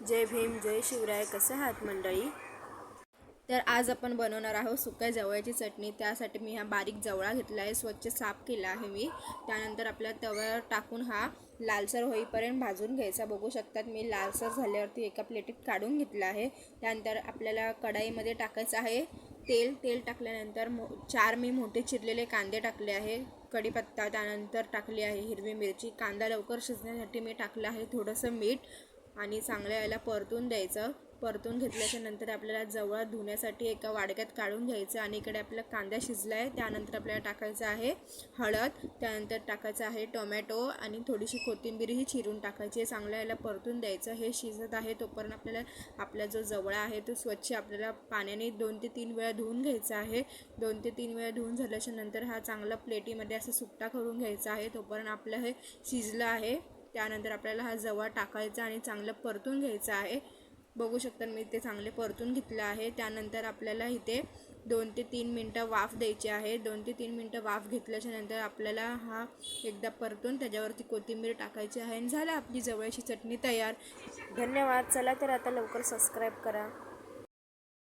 जय भीम जय शिवराय कसे आहात मंडळी? तर आज आपण बनवणार आहोत सुक्या जवळची चटणी. त्यासाठी मी हा बारीक जवळा घेतला आहे स्वच्छ साफ केला आहे मी. त्यानंतर आपल्या तव्यावर टाकून हा लालसर होईपर्यंत भाजून घ्यायचा. बघू शकतात मी लालसर झाल्यावरती एका प्लेटीत काढून घेतला आहे. त्यानंतर आपल्याला कढाईमध्ये टाकायचं आहे तेल. तेल टाकल्यानंतर मो चार मी मोठे चिरलेले कांदे टाकले आहे. कढीपत्ता त्यानंतर टाकली आहे हिरवी मिरची. कांदा लवकर शिजण्यासाठी मी टाकलं आहे थोडंसं मीठ. आणि चांगल्या याला परतून द्यायचं. परतून घेतल्याच्या नंतर आपल्याला जवळ धुण्यासाठी एका वाडक्यात काढून घ्यायचं आणि इकडे आपला कांदा शिजला आहे त्यानंतर आपल्याला टाकायचं आहे हळद. त्यानंतर टाकायचं आहे टोमॅटो आणि थोडीशी कोथिंबीरही चिरून टाकायची. आहे चांगल्या याला परतून द्यायचं. हे शिजत आहे तोपर्यंत आपल्याला आपला जो जवळा आहे तो स्वच्छ आपल्याला पाण्याने दोन ते तीन वेळा धुवून घ्यायचा आहे. दोन ते तीन वेळा धुवून झाल्याच्यानंतर हा चांगला प्लेटीमध्ये असं सुट्टा करून घ्यायचा आहे. तोपर्यंत आपलं हे शिजलं आहे. त्यानंतर आपल्याला हा जवळ टाकायचा आणि चांगलं परतून घ्यायचं आहे. बघू शकता मी ते चांगले परतून घेतलं आहे. त्यानंतर आपल्याला इथे दोन ते तीन मिनटं वाफ द्यायची आहे. दोन ते तीन मिनटं वाफ घेतल्याच्या नंतर आपल्याला हा एकदा परतून त्याच्यावरती कोथिंबीर टाकायची आहे. आणि झालं आपली जवळची चटणी तयार. धन्यवाद. चला तर आता लवकर सबस्क्राईब करा.